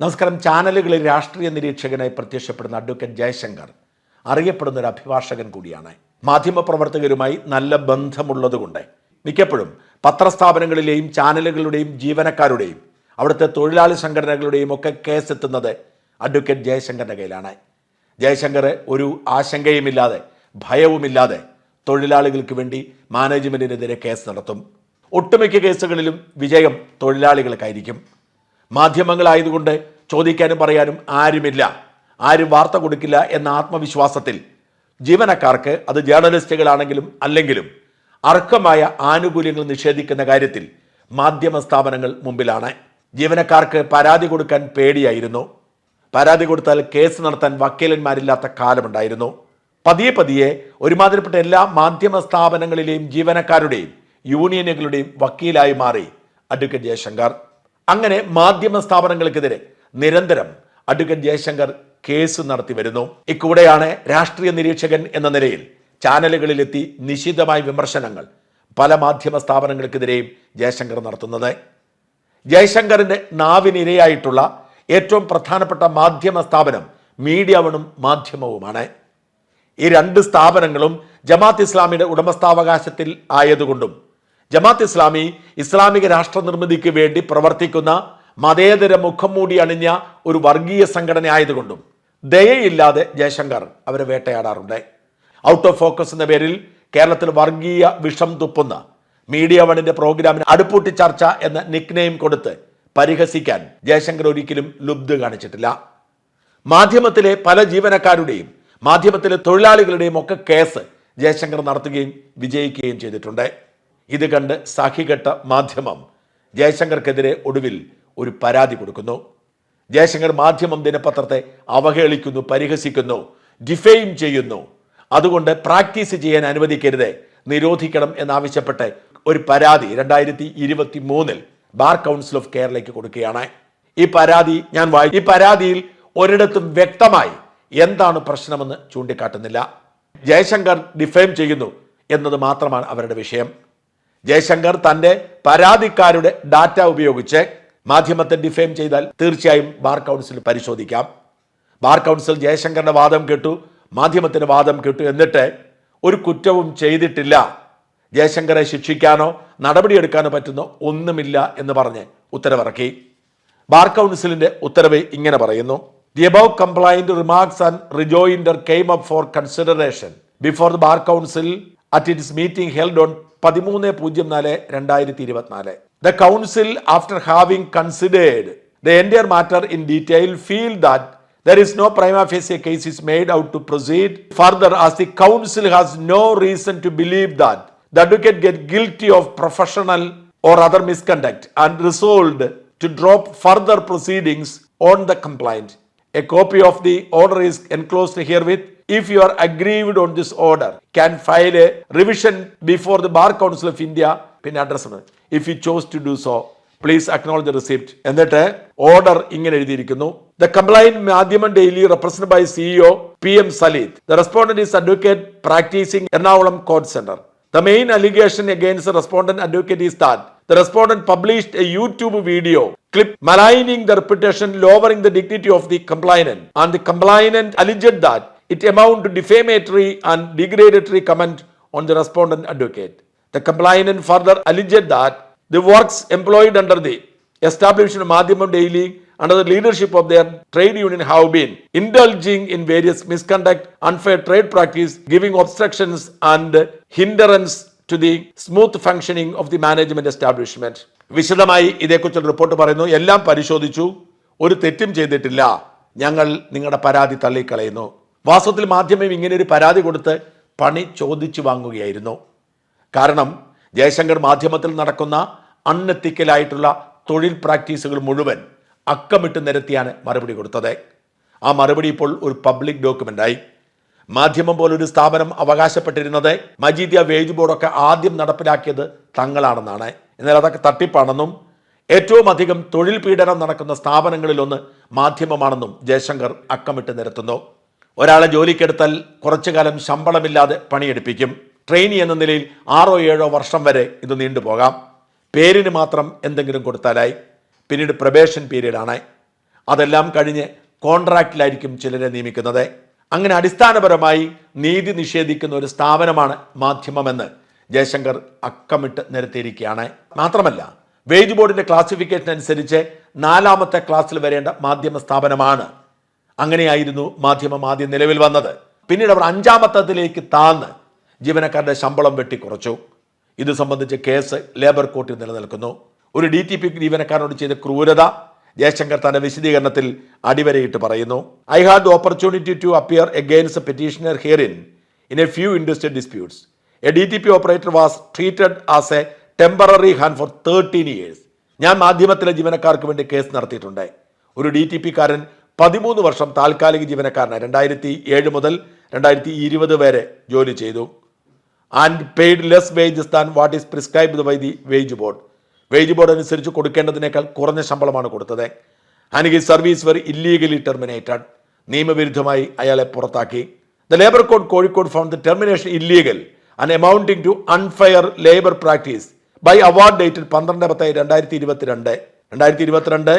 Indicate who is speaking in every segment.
Speaker 1: നമസ്കാരം. ചാനലുകളിൽ രാഷ്ട്രീയ നിരീക്ഷകനായി പ്രത്യക്ഷപ്പെടുന്ന അഡ്വക്കേറ്റ് ജയശങ്കർ അറിയപ്പെടുന്ന ഒരു അഭിഭാഷകൻ കൂടിയാണ്. മാധ്യമപ്രവർത്തകരുമായി നല്ല ബന്ധമുള്ളതുകൊണ്ട് മിക്കപ്പോഴും പത്രസ്ഥാപനങ്ങളിലെയും ചാനലുകളുടെയും ജീവനക്കാരുടെയും അവിടുത്തെ തൊഴിലാളി സംഘടനകളുടെയും ഒക്കെ കേസ് എത്തുന്നത് അഡ്വക്കേറ്റ് ജയശങ്കറിന്റെ കയ്യിലാണ്. ജയശങ്കർ ഒരു ആശങ്കയുമില്ലാതെ ഭയവുമില്ലാതെ തൊഴിലാളികൾക്ക് വേണ്ടി മാനേജ്മെന്റിനെതിരെ കേസ് നടത്തും. ഒട്ടുമിക്ക കേസുകളിലും വിജയം തൊഴിലാളികൾക്കായിരിക്കും. മാധ്യമങ്ങളായതുകൊണ്ട് ചോദിക്കാനും പറയാനും ആരുമില്ല. ആരും വാർത്ത കൊടുക്കില്ല എന്ന ആത്മവിശ്വാസത്തിൽ ജീവനക്കാർക്ക് അത് ജേർണലിസ്റ്റുകളാണെങ്കിലും അല്ലെങ്കിലും അർഹമായ ആനുകൂല്യങ്ങൾ നിഷേധിക്കുന്ന കാര്യത്തിൽ മാധ്യമ സ്ഥാപനങ്ങൾ മുമ്പിലാണ്. ജീവനക്കാർക്ക് പരാതി കൊടുക്കാൻ പേടിയായിരുന്നു. പരാതി കൊടുത്താൽ കേസ് നടത്താൻ വക്കീലന്മാരില്ലാത്ത കാലമുണ്ടായിരുന്നു. പതിയെ പതിയെ ഒരുമാതിരിപ്പെട്ട എല്ലാ മാധ്യമ സ്ഥാപനങ്ങളിലെയും ജീവനക്കാരുടെയും യൂണിയനുകളുടെയും വക്കീലായി മാറി അഡ്വക്കേറ്റ് ജയശങ്കർ. അങ്ങനെ മാധ്യമ സ്ഥാപനങ്ങൾക്കെതിരെ നിരന്തരം അഡ്വക്കേറ്റ് ജയശങ്കർ കേസ് നടത്തി വരുന്നു. ഇക്കൂടെയാണ് രാഷ്ട്രീയ നിരീക്ഷകൻ എന്ന നിലയിൽ ചാനലുകളിലെത്തി നിശിതമായ വിമർശനങ്ങൾ പല മാധ്യമ സ്ഥാപനങ്ങൾക്കെതിരെയും ജയശങ്കർ നടത്തുന്നത്. ജയശങ്കറിന്റെ നാവിനിരയായിട്ടുള്ള ഏറ്റവും പ്രധാനപ്പെട്ട മാധ്യമ സ്ഥാപനം മീഡിയ വണും മാധ്യമവുമാണ്. ഈ രണ്ട് സ്ഥാപനങ്ങളും ജമാത്ത് ഇസ്ലാമിയുടെ ഉടമസ്ഥാവകാശത്തിൽ ആയതുകൊണ്ടും ജമാത്ത് ഇസ്ലാമി ഇസ്ലാമിക രാഷ്ട്ര നിർമ്മിതിക്ക് വേണ്ടി പ്രവർത്തിക്കുന്ന മതേതര മുഖം മൂടി അണിഞ്ഞ ഒരു വർഗീയ സംഘടന ആയതുകൊണ്ടും ദയയില്ലാതെ ജയശങ്കർ അവരെ വേട്ടയാടാറുണ്ട്. ഔട്ട് ഓഫ് ഫോക്കസ് എന്ന പേരിൽ കേരളത്തിൽ വർഗീയ വിഷം തുപ്പുന്ന മീഡിയ വണിന്റെ പ്രോഗ്രാമിന് അടുപ്പൂട്ടി ചർച്ച എന്ന നിക്നെയിം കൊടുത്ത് പരിഹസിക്കാൻ ജയശങ്കർ ഒരിക്കലും ലുബ്ധ കാണിച്ചിട്ടില്ല. മാധ്യമത്തിലെ പല ജീവനക്കാരുടെയും മാധ്യമത്തിലെ തൊഴിലാളികളുടെയും ഒക്കെ കേസ് ജയശങ്കർ നടത്തുകയും വിജയിക്കുകയും ചെയ്തിട്ടുണ്ട്. ഇത് കണ്ട് സഹികെട്ട മാധ്യമം ജയശങ്കർക്കെതിരെ ഒടുവിൽ ഒരു പരാതി കൊടുക്കുന്നു. ജയശങ്കർ മാധ്യമം ദിനപത്രത്തെ അവഹേളിക്കുന്നു പരിഹസിക്കുന്നു ഡിഫെയിം ചെയ്യുന്നു. അതുകൊണ്ട് പ്രാക്ടീസ് ചെയ്യാൻ അനുവദിക്കരുത് നിരോധിക്കണം എന്നാവശ്യപ്പെട്ട് ഒരു പരാതി രണ്ടായിരത്തി ഇരുപത്തി മൂന്നിൽ ബാർ കൗൺസിൽ ഓഫ് കേരളയ്ക്ക് കൊടുക്കുകയാണ്. ഈ പരാതി ഞാൻ വായി ഈ പരാതിയിൽ ഒരിടത്തും വ്യക്തമായി എന്താണ് പ്രശ്നമെന്ന് ചൂണ്ടിക്കാട്ടുന്നില്ല. ജയശങ്കർ ഡിഫെയിം ചെയ്യുന്നു എന്നത് മാത്രമാണ് അവരുടെ വിഷയം. ജയശങ്കർ തന്റെ പരാതിക്കാരുടെ ഡാറ്റ ഉപയോഗിച്ച് മാധ്യമത്തെ ഡിഫെയിം ചെയ്താൽ തീർച്ചയായും ബാർ കൗൺസിൽ പരിശോധിക്കാം. ബാർ കൗൺസിൽ ജയശങ്കറിന്റെ വാദം കേട്ടു മാധ്യമത്തിന്റെ വാദം കേട്ടു എന്നിട്ട് ഒരു കുറ്റവും ചെയ്തിട്ടില്ല. ജയശങ്കറെ ശിക്ഷിക്കാനോ നടപടിയെടുക്കാനോ പറ്റുന്ന ഒന്നുമില്ല എന്ന് പറഞ്ഞ് ഉത്തരവിറക്കി. ബാർ കൗൺസിലിന്റെ ഉത്തരവ് ഇങ്ങനെ പറയുന്നു. The above complaint remarks and rejoinder came up for consideration before the bar council at its meeting held on പതിമൂന്ന് പൂജ്യം നാല് രണ്ടായിരത്തി ഇരുപത്തിനാല് the council after having considered the entire matter in detail feel that there is no prima facie case is made out to proceed further as the council has no reason to believe that the advocate get guilty of professional or other misconduct and resolved to drop further proceedings on the complaint. A copy of the order is enclosed herewith. If you are aggrieved on this order, can file a revision before the Bar Council of India. പിന്നെ address if you chose to do so please acknowledge receipt എന്നിട്ട് order ഇങ്ങനെ എഴുതിയിരിക്കുന്നു. The complaint Madhyamam daily represent by CEO P M Saleed the respondent is advocate practising Ernakulam court centre the main allegation against respondent advocate is that the respondent published a YouTube video clip maligning the reputation, lowering the dignity of the complainant, and the complainant alleged that it amount to defamatory and degradatory comment on the respondent advocate. The complainant further alleged that the works employed under the establishment of Madhyamam Daily under the leadership of their trade union have been indulging in various misconduct, unfair trade practice, giving obstructions and hindrance to the smooth functioning of the management establishment. വിശദമായി ഇതേക്കുറിച്ചുള്ള report പറയുന്നു എല്ലാം പരിശോധിച്ചു ഒരു തെറ്റും ചെയ്തിട്ടില്ല ഞങ്ങൾ നിങ്ങളുടെ പരാതി തള്ളിക്കളയുന്നു വാസ്തവത്തിൽ മാധ്യമം ഇങ്ങനെ ഒരു പരാതി കൊടുത്ത് പണി ചോദിച്ചു വാങ്ങുകയായിരുന്നു. കാരണം ജയശങ്കർ മാധ്യമത്തിൽ നടക്കുന്ന അൺഎത്തിക്കലായിട്ടുള്ള തൊഴിൽ പ്രാക്ടീസുകൾ മുഴുവൻ അക്കമിട്ട് നിരത്തിയാണ് മറുപടി കൊടുത്തത്. ആ മറുപടി ഇപ്പോൾ ഒരു പബ്ലിക് ഡോക്യുമെന്റായി മാധ്യമം പോലൊരു സ്ഥാപനം അവകാശപ്പെട്ടിരുന്നത് മജീദിയ വേജ് ബോർഡൊക്കെ ആദ്യം നടപ്പിലാക്കിയത് തങ്ങളാണെന്നാണ്. എന്നാൽ അതൊക്കെ തട്ടിപ്പാണെന്നും ഏറ്റവും അധികം തൊഴിൽ പീഡനം നടക്കുന്ന സ്ഥാപനങ്ങളിലൊന്ന് മാധ്യമമാണെന്നും ജയശങ്കർ അക്കമിട്ട് നിരത്തുന്നു. ഒരാളെ ജോലിക്കെടുത്താൽ കുറച്ചു കാലം ശമ്പളമില്ലാതെ പണിയെടുപ്പിക്കും. ട്രെയിനി എന്ന നിലയിൽ ആറോ ഏഴോ വർഷം വരെ ഇത് നീണ്ടുപോകാം പേരിന് മാത്രം എന്തെങ്കിലും കൊടുത്താലായി. പിന്നീട് പ്രബേഷൻ പീരീഡാണ്. അതെല്ലാം കഴിഞ്ഞ് കോൺട്രാക്റ്റിലായിരിക്കും ചിലരെ നിയമിക്കുന്നത്. അങ്ങനെ അടിസ്ഥാനപരമായി നീതി നിഷേധിക്കുന്ന ഒരു സ്ഥാപനമാണ് മാധ്യമമെന്ന് ജയശങ്കർ അക്കമിട്ട് നിരത്തിയിരിക്കുകയാണ്. മാത്രമല്ല വേജ് ബോർഡിന്റെ ക്ലാസിഫിക്കേഷൻ അനുസരിച്ച് നാലാമത്തെ ക്ലാസ്സിൽ വരേണ്ട മാധ്യമ സ്ഥാപനമാണ് അങ്ങനെയായിരുന്നു മാധ്യമം ആദ്യം നിലവിൽ വന്നത്. പിന്നീട് അവർ അഞ്ചാമത്തതിലേക്ക് താന്ന് ജീവനക്കാരുടെ ശമ്പളം വെട്ടിക്കുറച്ചു. ഇത് സംബന്ധിച്ച് കേസ് ലേബർ കോർട്ടിൽ നിലനിൽക്കുന്നു. ഒരു ഡി ടി പി ജീവനക്കാരനോട് ചെയ്ത ക്രൂരത ജയശങ്കർ തന്റെ വിശദീകരണത്തിൽ അടിവരയിട്ട് പറയുന്നു. I had the opportunity to appear against a petitioner hearing in a few industrial disputes a D T P operator was treated as a temporary hand for thirteen years ഞാൻ മാധ്യമത്തിലെ ജീവനക്കാർക്ക് വേണ്ടി കേസ് നടത്തിയിട്ടുണ്ട്. ഒരു ഡി ടി പി കാരൻ പതിമൂന്ന് വർഷം താൽക്കാലിക ജീവനക്കാരനായി രണ്ടായിരത്തി ഏഴ് മുതൽ രണ്ടായിരത്തി ഇരുപത് വരെ ജോലി ചെയ്തു. And paid less wages than what is prescribed by the wage board wage board അനുസരിച്ച് കൊടുക്കേണ്ടതിനേക്കാൾ കുറഞ്ഞ ശമ്പളമാണ് കൊടുത്തത്. And service were illegally terminated നിയമവിരുദ്ധമായി അയാളെ പുറത്താക്കി. The labour court Kozhikode found the termination illegal and amounting to unfair labour practice by award ഡേറ്റിൽ പന്ത്രണ്ട് പത്ത് രണ്ടായിരത്തി ഇരുപത്തിരണ്ട്. രണ്ടായിരത്തി ഇരുപത്തിരണ്ട്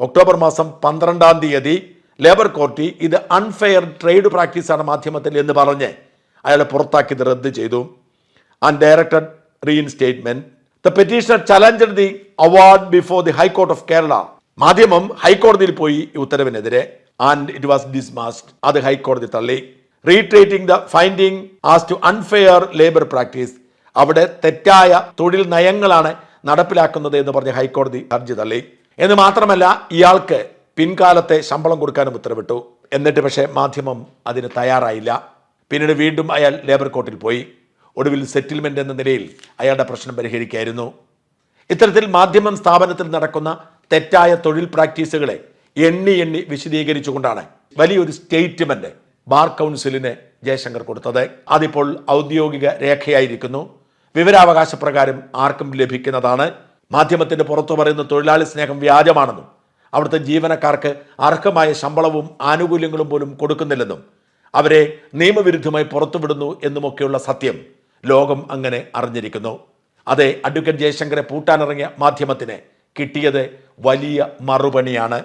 Speaker 1: ഒക്ടോബർ മാസം പന്ത്രണ്ടാം തീയതി ലേബർ കോർട്ട് ഇത് അൺഫെയർ ട്രേഡ് പ്രാക്ടീസാണ് മാധ്യമത്തിൽ എന്ന് പറഞ്ഞ് അയാളെ പുറത്താക്കിയത് റദ്ദ് ചെയ്തു. And directed reinstatement the petitioner challenge the award before the high court of Kerala Madhyamam ഹൈക്കോടതിയിൽ പോയി ഉത്തരവിനെതിരെ ആൻഡ് ഇറ്റ് വാസ് ഡിസ്മാസ്ഡ് അത് ഹൈക്കോടതി തള്ളി. Reiterating the finding as to unfair labour practice അവിടെ തെറ്റായ തൊഴിൽ നയങ്ങളാണ് നടപ്പിലാക്കുന്നത് എന്ന് പറഞ്ഞ് ഹൈക്കോടതി ഹർജി തള്ളി. എന്ന് മാത്രമല്ല ഇയാൾക്ക് പിൻകാലത്തെ ശമ്പളം കൊടുക്കാനും ഉത്തരവിട്ടു. എന്നിട്ട് പക്ഷേ മാധ്യമം അതിന് തയ്യാറായില്ല. പിന്നീട് വീണ്ടും അയാൾ ലേബർ കോർട്ടിൽ പോയി. ഒടുവിൽ സെറ്റിൽമെന്റ് എന്ന നിലയിൽ അയാളുടെ പ്രശ്നം പരിഹരിക്കായിരുന്നു. ഇത്തരത്തിൽ മാധ്യമം സ്ഥാപനത്തിൽ നടക്കുന്ന തെറ്റായ തൊഴിൽ പ്രാക്ടീസുകളെ എണ്ണി എണ്ണി വിശദീകരിച്ചുകൊണ്ടാണ് വലിയൊരു സ്റ്റേറ്റ്മെന്റ് ബാർ കൗൺസിലിന് ജയശങ്കർ കൊടുത്തത്. അതിപ്പോൾ ഔദ്യോഗിക രേഖയായിരിക്കുന്നു. വിവരാവകാശ പ്രകാരം ആർക്കും ലഭിക്കുന്നതാണ്. മാധ്യമത്തിന്റെ പുറത്തു പറയുന്ന തൊഴിലാളി സ്നേഹം വ്യാജമാണെന്നും അവിടുത്തെ ജീവനക്കാർക്ക് അർഹമായ ശമ്പളവും ആനുകൂല്യങ്ങളും പോലും കൊടുക്കുന്നില്ലെന്നും അവരെ നിയമവിരുദ്ധമായി പുറത്തുവിടുന്നു എന്നുമൊക്കെയുള്ള സത്യം ലോകം അങ്ങനെ അറിഞ്ഞിരിക്കുന്നു. അതെ അഡ്വക്കേറ്റ് ജയശങ്കറെ പൂട്ടാനിറങ്ങിയ മാധ്യമത്തിന് കിട്ടിയത് വലിയ മറുപണിയാണ്.